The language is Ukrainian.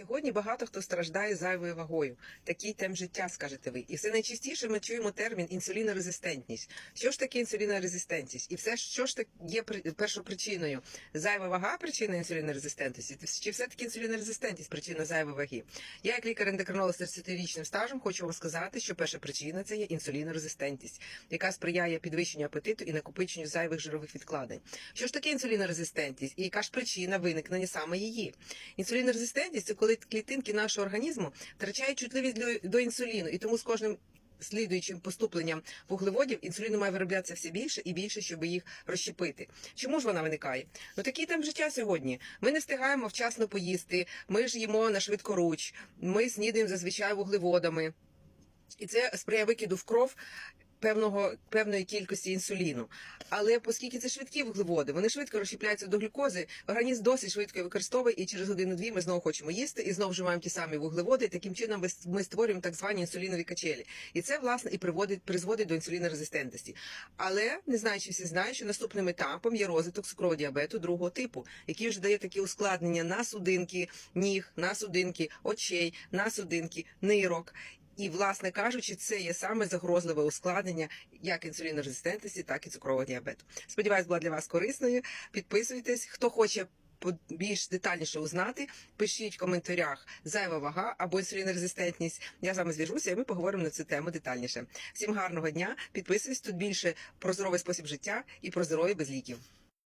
Сьогодні багато хто страждає зайвою вагою. Такий темп життя, скажете ви. І все найчастіше ми чуємо термін інсулінорезистентність. Що ж таке інсулінорезистентність? І все, що ж так є при- першопричиною? Зайва вага причина інсулінорезистентності? Чи все-таки інсулінорезистентність причина зайвої ваги? Я, як лікар-ендокринолог з 30-річним стажем, хочу вам сказати, що перша причина це є інсулінорезистентність, яка сприяє підвищенню апетиту і накопиченню зайвих жирових відкладень. Що ж таке інсулінорезистентність? І яка ж причина виникнення саме її? Інсулінорезистентність це коли клітинки нашого організму втрачають чутливість до, інсуліну, і тому з кожним слідуючим поступленням вуглеводів інсуліну має вироблятися все більше і більше, щоб їх розщепити. Чому ж вона виникає? Ну такий там життя сьогодні. Ми не встигаємо вчасно поїсти, ми ж їмо на швидкоруч, ми снідаємо зазвичай вуглеводами. І це сприяє викиду в кров певного певної кількості інсуліну. Але оскільки це швидкі вуглеводи, вони швидко розщепляються до глюкози, організм досить швидко використовує, і через годину-дві ми знову хочемо їсти і знову вживаємо ті самі вуглеводи. І таким чином ми створюємо так звані інсулінові качелі. І це власне і приводить призводить до інсулінорезистентності. Але не знаю, чи всі знають, що наступним етапом є розвиток цукрового діабету другого типу, який вже дає такі ускладнення на судинки ніг, на судинки очей, на судинки нирок. І, власне кажучи, це є саме загрозливе ускладнення як інсулінорезистентності, так і цукрового діабету. Сподіваюсь, була для вас корисною. Підписуйтесь, хто хоче. Більш детальніше узнати, пишіть в коментарях зайва вага або інсулінорезистентність. Я з вами зв'яжуся, і ми поговоримо на цю тему детальніше. Всім гарного дня! Підписуйтесь тут більше про здоровий спосіб життя і про здоров'я без ліків.